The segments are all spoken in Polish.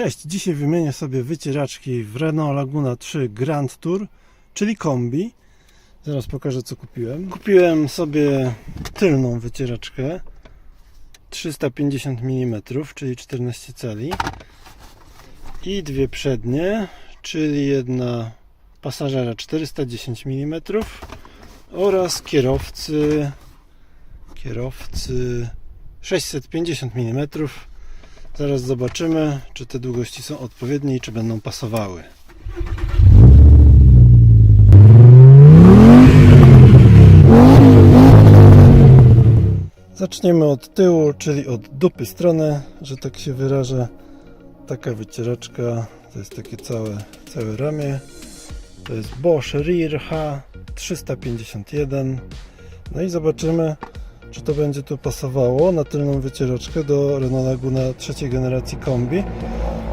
Cześć, dzisiaj wymienię sobie wycieraczki w Renault Laguna 3 Grand Tour, czyli kombi. Zaraz pokażę co kupiłem. Kupiłem sobie tylną wycieraczkę 350 mm, czyli 14 cali i dwie przednie, czyli jedna pasażera 410 mm oraz kierowcy kierowcy 650 mm Zaraz zobaczymy, czy te długości są odpowiednie i czy będą pasowały. Zaczniemy od tyłu, czyli od dupy strony, że tak się wyrażę. Taka wycieraczka, to jest takie całe, całe ramię. To jest Bosch Rear H351. No i zobaczymy, czy to będzie tu pasowało na tylną wycieraczkę do Renault Laguna trzeciej generacji kombi.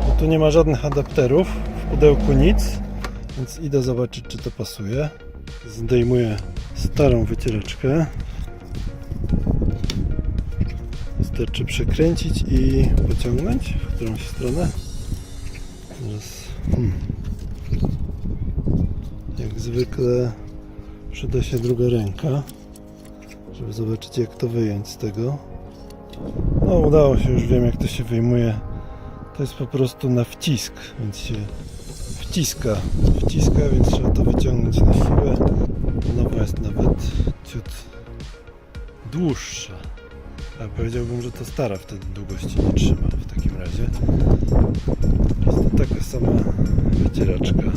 Bo tu nie ma żadnych adapterów, w pudełku nic, więc idę zobaczyć, czy to pasuje. Zdejmuję starą wycieraczkę. Wystarczy przekręcić i pociągnąć w którąś stronę. Teraz, hmm. Jak zwykle przyda się druga ręka żeby zobaczyć jak to wyjąć z tego. No udało się, już wiem jak to się wyjmuje. To jest po prostu na wcisk, więc się wciska, wciska, więc trzeba to wyciągnąć na siłę. Nowa jest nawet ciut dłuższa. A powiedziałbym, że to stara wtedy długości nie trzyma w takim razie. Jest to taka sama wycieraczka.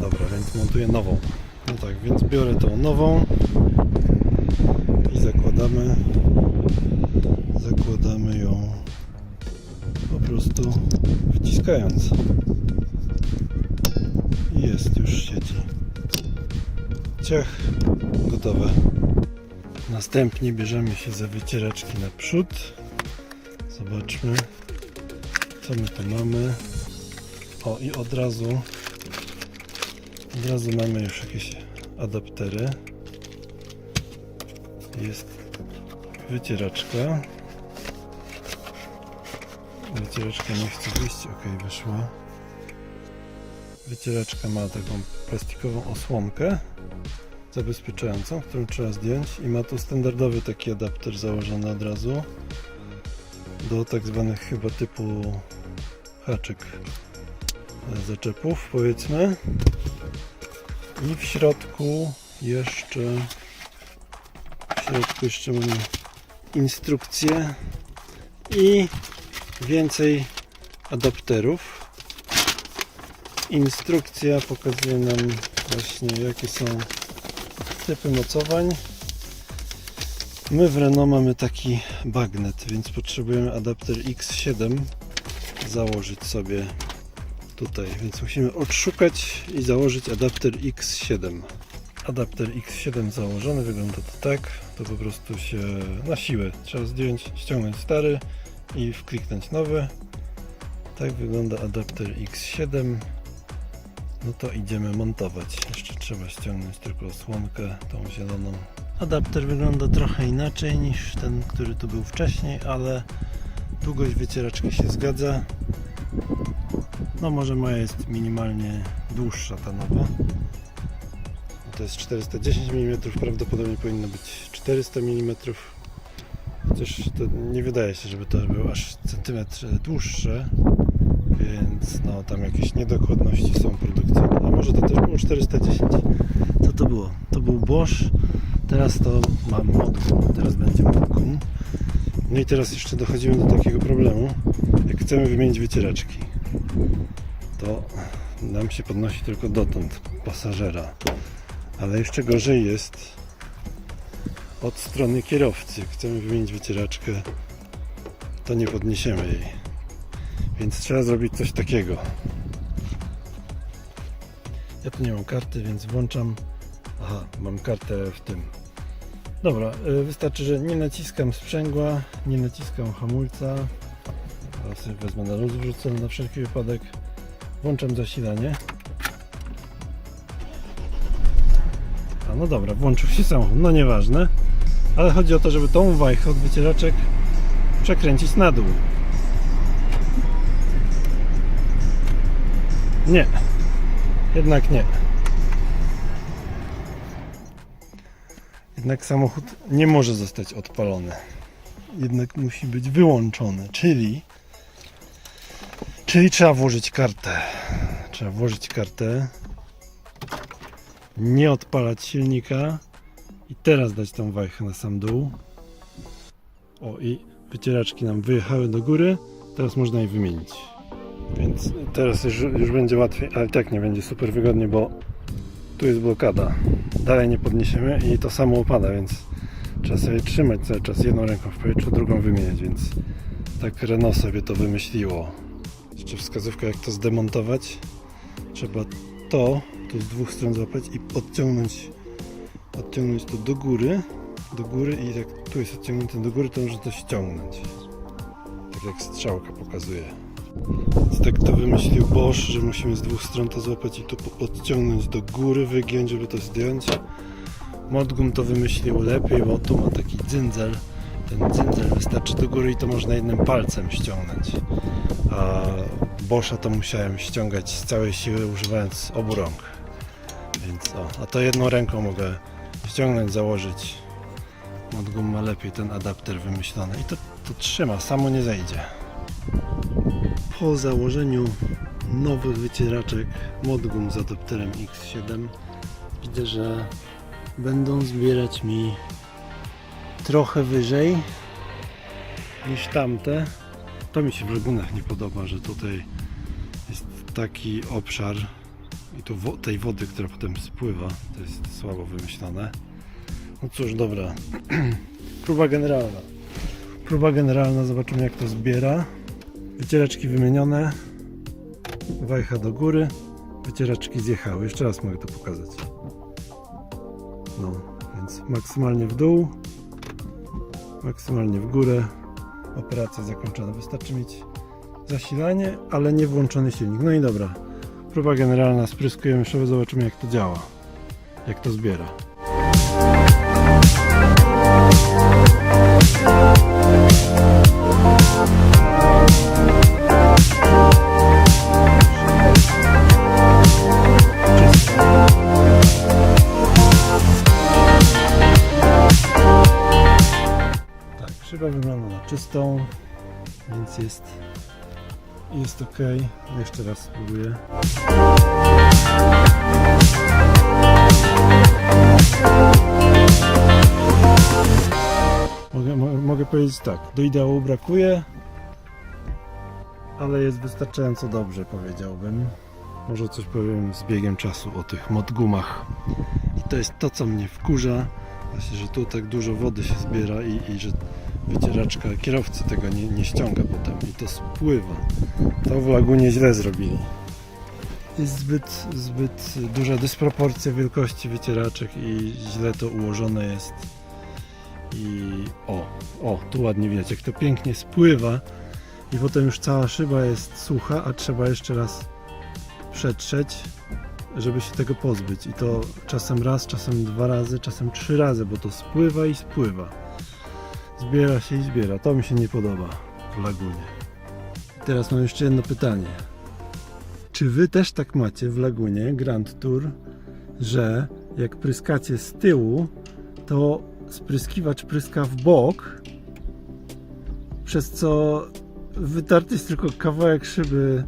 Dobra, więc montuję nową. No tak, więc biorę tą nową i zakładamy zakładamy ją po prostu wciskając. Jest już siedzi ciach gotowe. Następnie bierzemy się za wycieraczki na przód zobaczmy co my tu mamy. O i od razu od razu mamy już jakieś adaptery jest wycieraczka. Wycieraczka nie chce wyjść, ok, wyszła. Wycieraczka ma taką plastikową osłonkę zabezpieczającą, którą trzeba zdjąć i ma tu standardowy taki adapter założony od razu do tak zwanych chyba typu haczyk e, zaczepów powiedzmy i w środku jeszcze w środku jeszcze mamy instrukcję i więcej adapterów. Instrukcja pokazuje nam właśnie jakie są typy mocowań. My w Renault mamy taki bagnet, więc potrzebujemy adapter X7 założyć sobie tutaj, więc musimy odszukać i założyć adapter X7 adapter X7 założony, wygląda to tak, to po prostu się na siłę trzeba zdjąć, ściągnąć stary i wkliknąć nowy. Tak wygląda adapter X7. No to idziemy montować. Jeszcze trzeba ściągnąć tylko osłonkę, tą zieloną. Adapter wygląda trochę inaczej niż ten, który tu był wcześniej, ale długość wycieraczki się zgadza. No może moja jest minimalnie dłuższa ta nowa to jest 410 mm, prawdopodobnie powinno być 400 mm. Chociaż to nie wydaje się, żeby to było aż centymetr dłuższe, więc no tam jakieś niedokładności są produkcyjne. A może to też było 410. Co to było? To był Bosch, teraz to mam modgum, teraz będzie modgum. No i teraz jeszcze dochodzimy do takiego problemu, jak chcemy wymienić wycieraczki, to nam się podnosi tylko dotąd pasażera ale jeszcze gorzej jest od strony kierowcy. Chcemy wymienić wycieraczkę, to nie podniesiemy jej. Więc trzeba zrobić coś takiego. Ja tu nie mam karty, więc włączam. Aha, mam kartę w tym. Dobra, y, wystarczy, że nie naciskam sprzęgła, nie naciskam hamulca. Teraz wezmę na luz, wrzucę na wszelki wypadek. Włączam zasilanie. No dobra, włączył się samochód, no nieważne. Ale chodzi o to, żeby tą wajchę od wycieraczek przekręcić na dół. Nie. Jednak nie. Jednak samochód nie może zostać odpalony. Jednak musi być wyłączony, czyli czyli trzeba włożyć kartę. Trzeba włożyć kartę. Nie odpalać silnika i teraz dać tą wajchę na sam dół. O i wycieraczki nam wyjechały do góry. Teraz można je wymienić. Więc teraz już, już będzie łatwiej, ale tak nie będzie super wygodnie, bo tu jest blokada. Dalej nie podniesiemy i to samo upada, więc trzeba sobie trzymać cały czas jedną ręką w powietrzu, drugą wymieniać, więc tak Renault sobie to wymyśliło. Jeszcze wskazówka jak to zdemontować. Trzeba to tu z dwóch stron złapać i odciągnąć odciągnąć to do góry do góry i jak tu jest odciągnięte do góry, to można to ściągnąć. Tak jak strzałka pokazuje. Więc tak to wymyślił Bosch, że musimy z dwóch stron to złapać i to po- odciągnąć do góry, wygiąć, żeby to zdjąć. Modgum to wymyślił lepiej, bo tu ma taki dzyndzel. Ten dzyndzel wystarczy do góry i to można jednym palcem ściągnąć. A Boscha to musiałem ściągać z całej siły używając obu rąk. Więc o, a to jedną ręką mogę ściągnąć, założyć. Modgum ma lepiej ten adapter wymyślony i to, to trzyma, samo nie zejdzie. Po założeniu nowych wycieraczek Modgum z adapterem X7 widzę, że będą zbierać mi trochę wyżej niż tamte. To mi się w lagunach nie podoba, że tutaj jest taki obszar i tu wo- tej wody, która potem spływa, to jest słabo wymyślone. No cóż, dobra. Próba generalna. Próba generalna, zobaczymy jak to zbiera. Wycieraczki wymienione. Wajcha do góry. Wycieraczki zjechały. Jeszcze raz mogę to pokazać. No, więc maksymalnie w dół. Maksymalnie w górę. Operacja zakończona. Wystarczy mieć zasilanie, ale nie włączony silnik. No i dobra. Próba generalna. Spryskujemy szybę, zobaczymy jak to działa. Jak to zbiera. Tak, szyba wygląda na czystą, więc jest, jest ok. Jeszcze raz spróbuję. Mogę, mo- mogę powiedzieć tak, do ideału brakuje, ale jest wystarczająco dobrze, powiedziałbym. Może coś powiem z biegiem czasu o tych modgumach. I to jest to, co mnie wkurza, właśnie, że tu tak dużo wody się zbiera i, i że wycieraczka kierowcy tego nie, nie ściąga potem i to spływa. To w lagunie źle zrobili. Jest zbyt, zbyt duża dysproporcja wielkości wycieraczek i źle to ułożone jest. I o, o, tu ładnie widać, jak to pięknie spływa i potem już cała szyba jest sucha, a trzeba jeszcze raz przetrzeć, żeby się tego pozbyć. I to czasem raz, czasem dwa razy, czasem trzy razy, bo to spływa i spływa. Zbiera się i zbiera. To mi się nie podoba w lagunie. Teraz mam jeszcze jedno pytanie. Czy wy też tak macie w lagunie Grand Tour, że jak pryskacie z tyłu, to spryskiwacz pryska w bok, przez co wytarty jest tylko kawałek szyby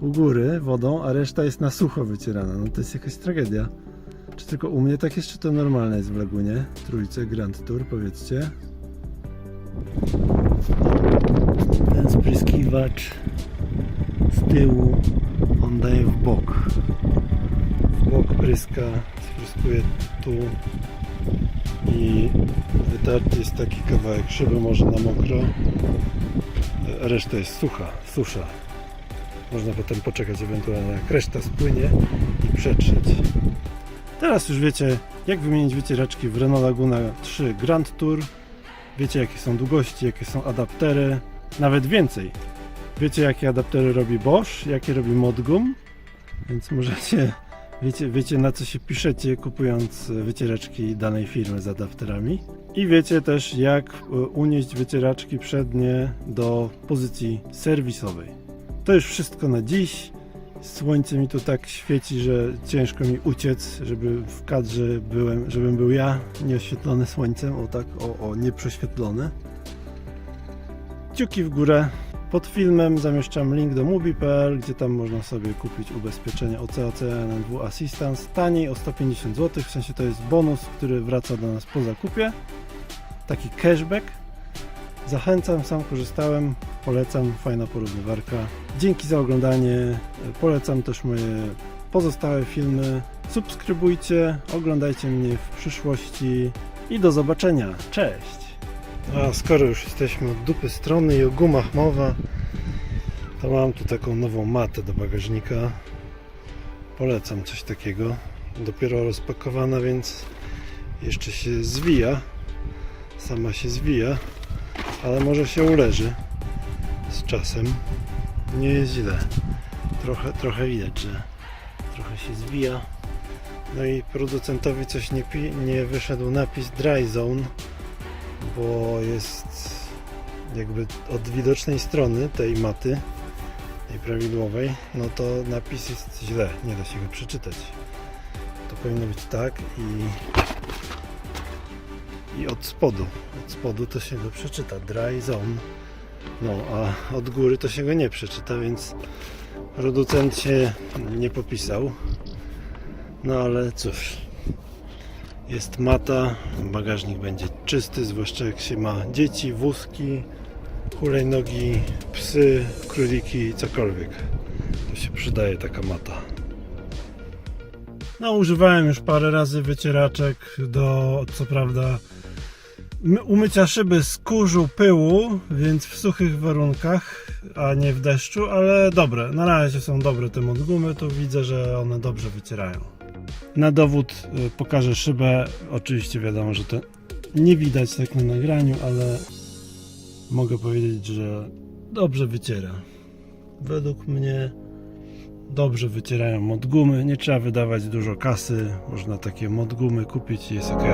u góry wodą, a reszta jest na sucho wycierana. No to jest jakaś tragedia. Czy tylko u mnie tak jest, czy to normalne jest w Lagunie? Trójce Grand Tour, powiedzcie. Ten spryskiwacz z tyłu, on daje w bok. W bok pryska, spryskuje tu i wytarty jest taki kawałek szyby, może na mokro. Reszta jest sucha, susza. Można potem poczekać ewentualnie jak reszta spłynie i przetrzeć. Teraz już wiecie jak wymienić wycieraczki w Renault Laguna 3 Grand Tour. Wiecie jakie są długości, jakie są adaptery, nawet więcej. Wiecie jakie adaptery robi Bosch, jakie robi Modgum, więc możecie, wiecie, wiecie na co się piszecie kupując e, wycieraczki danej firmy z adapterami. I wiecie też jak e, unieść wycieraczki przednie do pozycji serwisowej. To już wszystko na dziś. Słońce mi tu tak świeci, że ciężko mi uciec, żeby w kadrze byłem, żebym był ja, nieoświetlony słońcem, o tak, o, o, nieprześwietlony. Kciuki w górę. Pod filmem zamieszczam link do mubi.pl, gdzie tam można sobie kupić ubezpieczenie OCAC NNW Assistance taniej o 150 zł, w sensie to jest bonus, który wraca do nas po zakupie. Taki cashback. Zachęcam, sam korzystałem, polecam, fajna porównywarka. Dzięki za oglądanie, polecam też moje pozostałe filmy. Subskrybujcie, oglądajcie mnie w przyszłości i do zobaczenia. Cześć! A skoro już jesteśmy od dupy strony i o gumach mowa, to mam tu taką nową matę do bagażnika. Polecam coś takiego. Dopiero rozpakowana, więc jeszcze się zwija. Sama się zwija, ale może się uleży z czasem. Nie jest źle. Trochę, trochę widać, że trochę się zwija. No i producentowi coś nie, nie wyszedł napis Dry Zone bo jest jakby od widocznej strony tej maty, tej prawidłowej, no to napis jest źle, nie da się go przeczytać. To powinno być tak i i od spodu, od spodu to się go przeczyta, dry zone. No, a od góry to się go nie przeczyta, więc producent się nie popisał. No ale cóż, jest mata, bagażnik będzie czysty, zwłaszcza jak się ma dzieci, wózki, hulajnogi, psy, króliki, cokolwiek. To się przydaje taka mata. No, używałem już parę razy wycieraczek do, co prawda, umycia szyby z kurzu, pyłu, więc w suchych warunkach, a nie w deszczu, ale dobre. Na razie są dobre te modgumy, tu widzę, że one dobrze wycierają. Na dowód y, pokażę szybę. Oczywiście wiadomo, że to nie widać tak na nagraniu, ale mogę powiedzieć, że dobrze wyciera. Według mnie dobrze wycierają modgumy. Nie trzeba wydawać dużo kasy. Można takie modgumy kupić i jest ok.